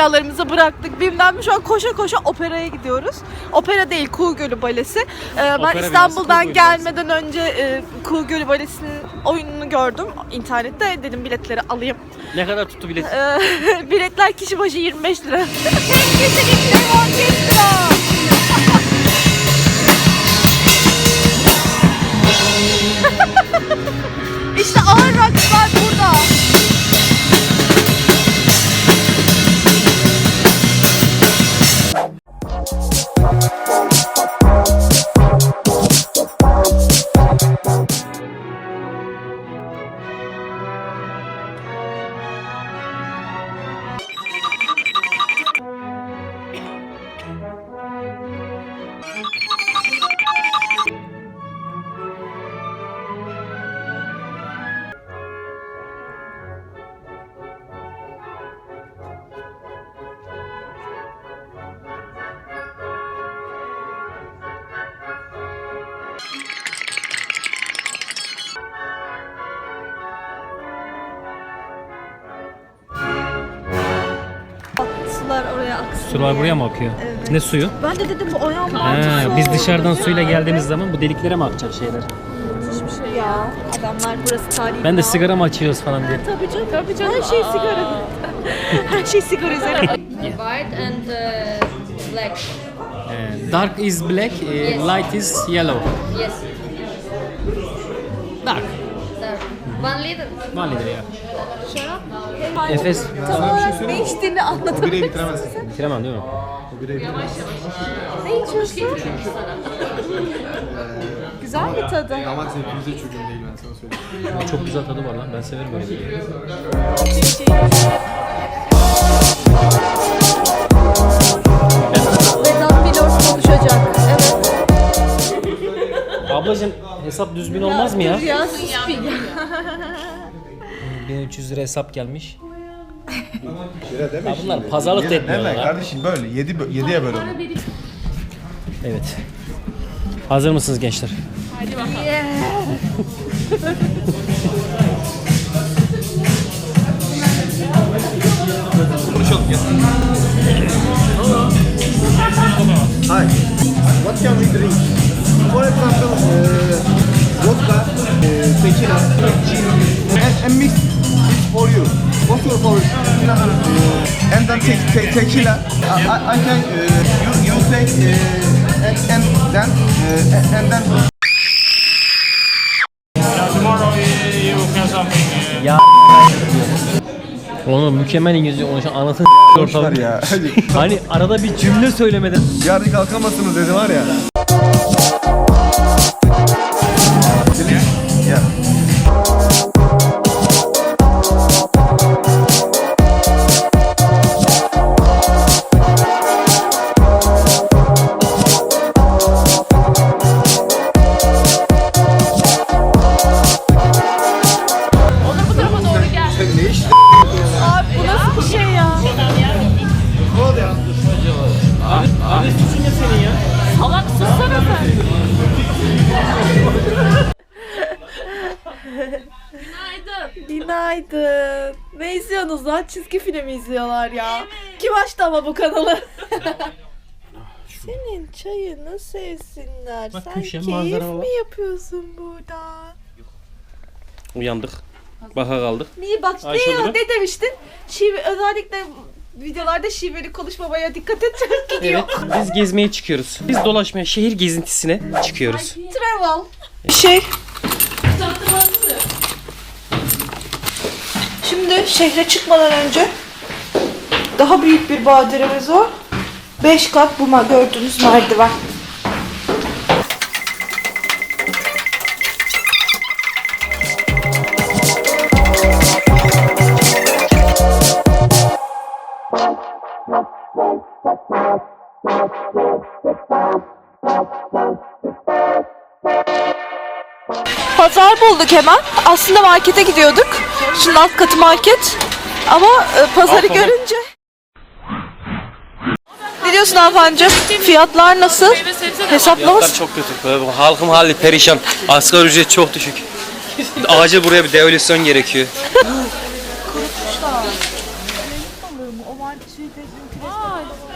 Eşyalarımızı, bıraktık. Bilmem şu an koşa koşa operaya gidiyoruz. Opera değil, Kuğu Gölü Balesi. Ee, ben Opera İstanbul'dan gelmeden önce e, Kuğu Gölü Balesi'nin oyununu gördüm internette. Dedim biletleri alayım. Ne kadar tuttu bilet? Ee, biletler kişi başı 25 lira. Tek kişilik orkestra. işte ağır burada. Aksın. Sular buraya mı akıyor? Evet. Ne suyu? Ben de dedim bu ayağım Ha, altı biz su. dışarıdan suyla geldiğimiz zaman bu deliklere mi akacak şeyler? Hiçbir şey ya. Adamlar burası tarihi. Ben de bina. sigara mı açıyoruz falan diye. Tabii canım. Tabii canım. Her şey sigara. Her şey sigara üzerine. White and uh, black. Ee, dark is black, e, light is yellow. Yes. Dark. One liter. One liter ya. Efes. Tamam ne içtiğini anlatamıyorum. Bitiremem değil mi? Ne içiyorsun? Güzel bir tadı. Damak zevkimize hiç uygun değil ben sana söyleyeyim. Ama çok güzel tadı var lan. Ben severim böyle Hesap düzgün olmaz mı ya? Ya sus bir ya. 1300 lira hesap gelmiş. Lira deme Ya bunlar pazarlık da etmiyorlar. Deme ha. kardeşim böyle 7 7'ye böl onu. Evet. Hazır mısınız gençler? Hi. What can we drink? For example, uh, tequila, and, and mix it for you. Your favorite? Uh, and then te te tequila. I, I, I can uh, you, you say uh, and, and then uh, and then uh, Ya Oğlum mükemmel İngilizce konuşan anasını Boşver ya. Hani arada bir cümle söylemeden Yarın kalkamazsınız dedi var. Ya. Çizgi film izliyorlar ya. Kim açtı ama bu kanalı? Senin çayını sevsinler. Bak Sen köşe, keyif manzara var. mi yapıyorsun burada? Uyandık. Baka kaldık. Niye bak Ayşe ne, Duru? ne demiştin? Şive, özellikle videolarda şiveli konuşmamaya dikkat et çok gidiyor. Evet biz gezmeye çıkıyoruz. Biz dolaşmaya şehir gezintisine çıkıyoruz. Travel. Şey. Şimdi şehre çıkmadan önce daha büyük bir badiremiz var. 5 kat bu gördüğünüz merdiven. yer bulduk hemen. Aslında markete gidiyorduk. Şunun alt katı market. Ama e, pazarı Alfa. görünce... Ne diyorsun Alfancığım? Fiyatlar nasıl? Hesapla Fiyatlar çok kötü. Halkım hali perişan. Asgari ücret çok düşük. Acil buraya bir devalüasyon gerekiyor.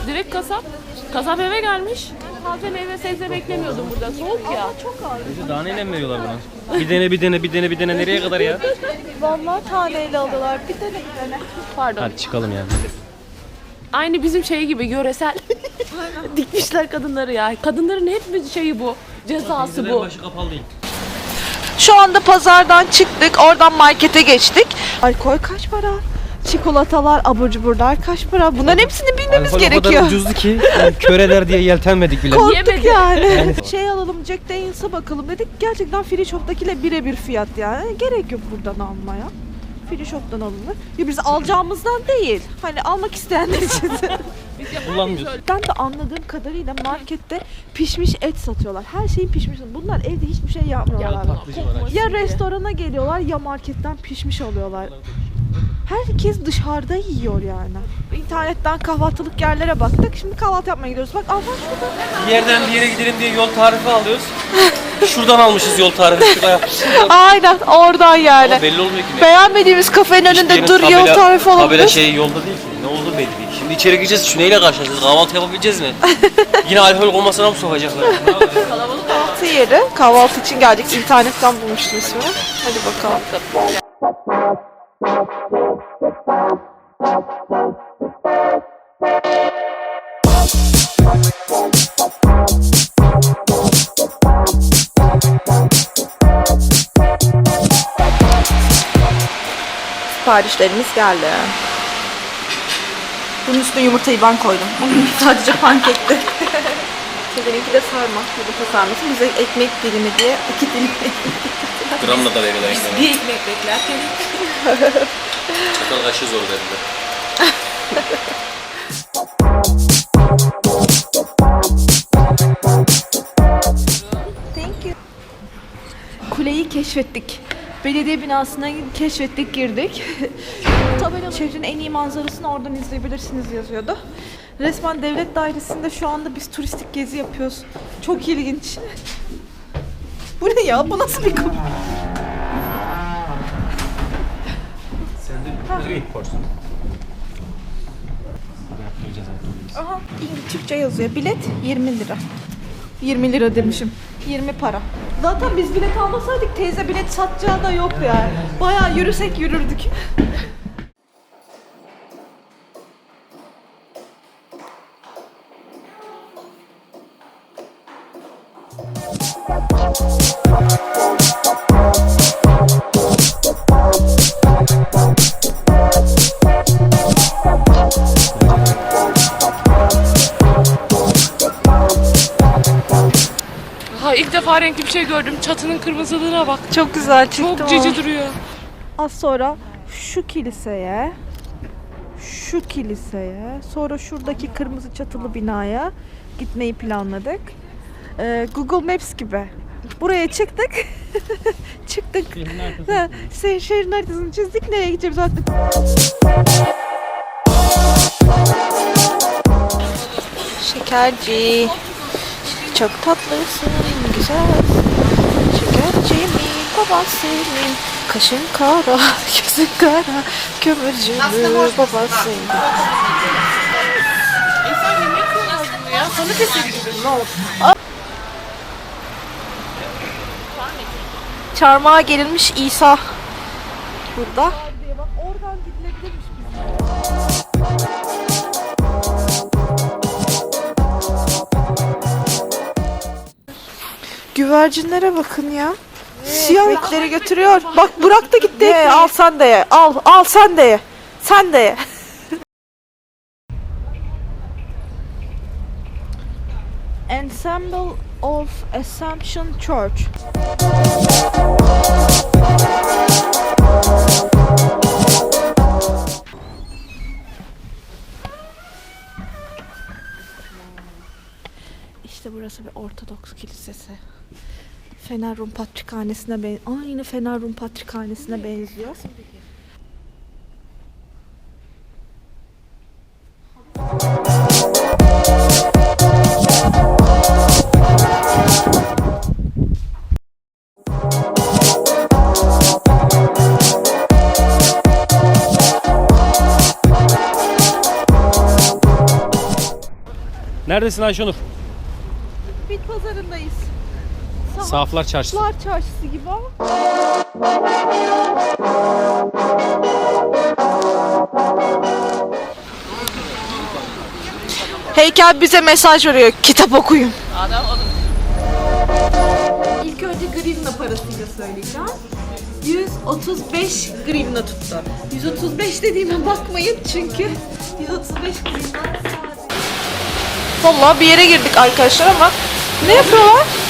Direkt kasap. Kasap eve gelmiş. Taze meyve sebze beklemiyordum burada. Soğuk ya. Çok ağır. Daha neyle mi veriyorlar buna? Bir dene bir dene bir dene bir dene nereye kadar ya? Vallahi taneyle alıyorlar. Bir tane bir tane. Pardon. Hadi çıkalım ya. Aynı bizim şey gibi yöresel. Dikmişler kadınları ya. Kadınların hep bir şeyi bu. Cezası bu. Başı kapalı değil. Şu anda pazardan çıktık. Oradan markete geçtik. Alkol kaç para? Çikolatalar, abur cuburlar kaç para? Bunların hepsini bilmemiz Alkol o gerekiyor. kadar ucuzdu ki yani köreler diye yeltenmedik bile. Korktuk Yemedim. yani. şey alalım Jack Daniels'a bakalım dedik. Gerçekten Free Shop'takiyle birebir fiyat yani. Gerek yok buradan almaya. Free Shop'tan alınır. Ya biz alacağımızdan değil. Hani almak isteyenler için. Kullanmıyoruz. ben de anladığım kadarıyla markette pişmiş et satıyorlar. Her şeyin pişmiş. Bunlar evde hiçbir şey yapmıyorlar. Ya restorana geliyorlar ya marketten pişmiş alıyorlar. Herkes dışarıda yiyor yani. İnternetten kahvaltılık yerlere baktık. Şimdi kahvaltı yapmaya gidiyoruz. Bak Allah şurada. Bir yerden bir yere gidelim diye yol tarifi alıyoruz. Şuradan almışız yol tarifi. Şurada. Aynen oradan yani. Ama belli olmuyor ki ne. Beğenmediğimiz kafenin önünde Hiçbir dur yol tabela- tarifi Tabela olabilir. şey yolda değil ki. Ne oldu belli değil. Şimdi içeri gireceğiz. Şu neyle karşılaşacağız? Kahvaltı yapabileceğiz mi? Yine alkol komasına mı sokacaklar? Kahvaltı yeri. Kahvaltı için geldik. İnternetten bulmuştum ismini. Hadi bakalım. Siparişlerimiz geldi. Bunun üstüne yumurtayı ben koydum. Sadece pankekti. Seninki de sarma, yumurta sarması. Bize ekmek dilimi diye iki dilim Gramla da veriyorlar işte. Bir ekmek beklerken Çatal kaşı zor verdi. Thank you. Kuleyi keşfettik. Belediye binasına keşfettik, girdik. Tabela şehrin en iyi manzarasını oradan izleyebilirsiniz yazıyordu. Resmen devlet dairesinde şu anda biz turistik gezi yapıyoruz. Çok ilginç. Bu ne ya? Bu nasıl bir kapı? Aha, İngiliz Türkçe yazıyor. Bilet 20 lira. 20 lira demişim. 20 para. Zaten biz bilet almasaydık teyze bilet satacağı da yok yani. Bayağı yürüsek yürürdük. Defa renkli bir şey gördüm. Çatının kırmızılığına bak. Çok güzel çıktı Çok cici duruyor. Az sonra şu kiliseye, şu kiliseye, sonra şuradaki kırmızı çatılı binaya gitmeyi planladık. Ee, Google Maps gibi. Buraya çıktık. çıktık. Ha, se- şehrin haritasını çizdik. Nereye gideceğimizi baktık. Şekerci. Çok tatlısın, güzel. Şekercimin babasının Kaşın kara, gözün kara Kömürcünün babasıydı İnsan yemek bunu ya. Patatesle gidiyorum ne olur. Çarmıha gerilmiş İsa Burada Güvercinlere bakın ya. Siyah ekleri götürüyor. Bak Burak da gitti. Ye, al sen de ye. Al, al sen de ye. Sen de ye. Ensemble of Assumption Church. İşte burası bir Ortodoks kilisesi. Fener Rum Patrikhanesi'ne benziyor. Aa yine Fener Rum Patrikhanesi'ne benziyor. Neredesin Ayşenur? Bit pazarındayız. Sahaflar Çarşısı. Sahaflar çarşısı gibi ama. Heykel bize mesaj veriyor. Kitap okuyun. İlk önce grivna parasıyla söyleyeceğim. 135 grivna tuttu. 135 dediğime bakmayın çünkü 135 grivna sadece. Vallahi bir yere girdik arkadaşlar ama ne yapıyorlar? Yani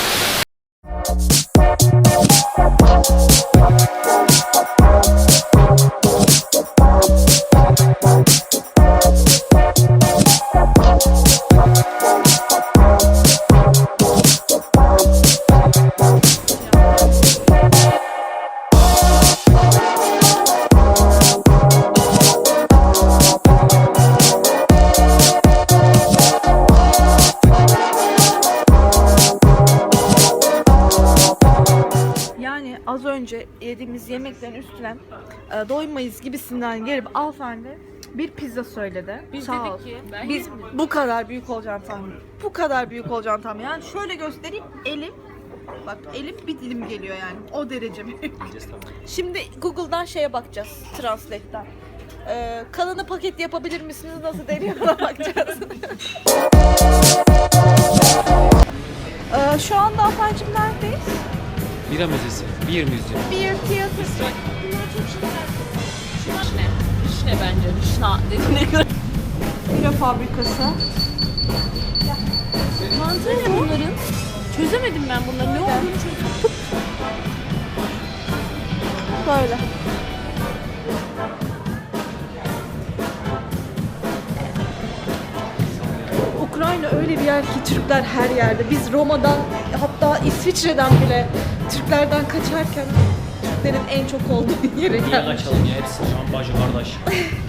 yemeklerin üstüne e, doymayız gibisinden gelip hanımefendi bir pizza söyledi. Biz Sağ dedik ol. ki, ben Biz bu kadar büyük olacağını tahmin Bu kadar büyük olacağını tahmin Yani şöyle göstereyim elim Bak elim bir dilim geliyor yani. O derece büyük. Şimdi Google'dan şeye bakacağız. Translate'ten. Ee, kalını paket yapabilir misiniz? Nasıl deniyor ona bakacağız. ee, şu anda Afancım neredeyiz? Bira müzesi. Bir müziği. Bir tiyatrosu. Bence. Vişna dediğine göre. Bira fabrikası. Mantığı ne bunların? Çözemedim ben bunların ne olduğunu çözemedim. Böyle. Ukrayna öyle bir yer ki Türkler her yerde. Biz Roma'dan hatta İsviçre'den bile Türklerden kaçarken Türklerin en çok olduğu yere Niye kaçalım ya hepsi şu an bacı kardeş.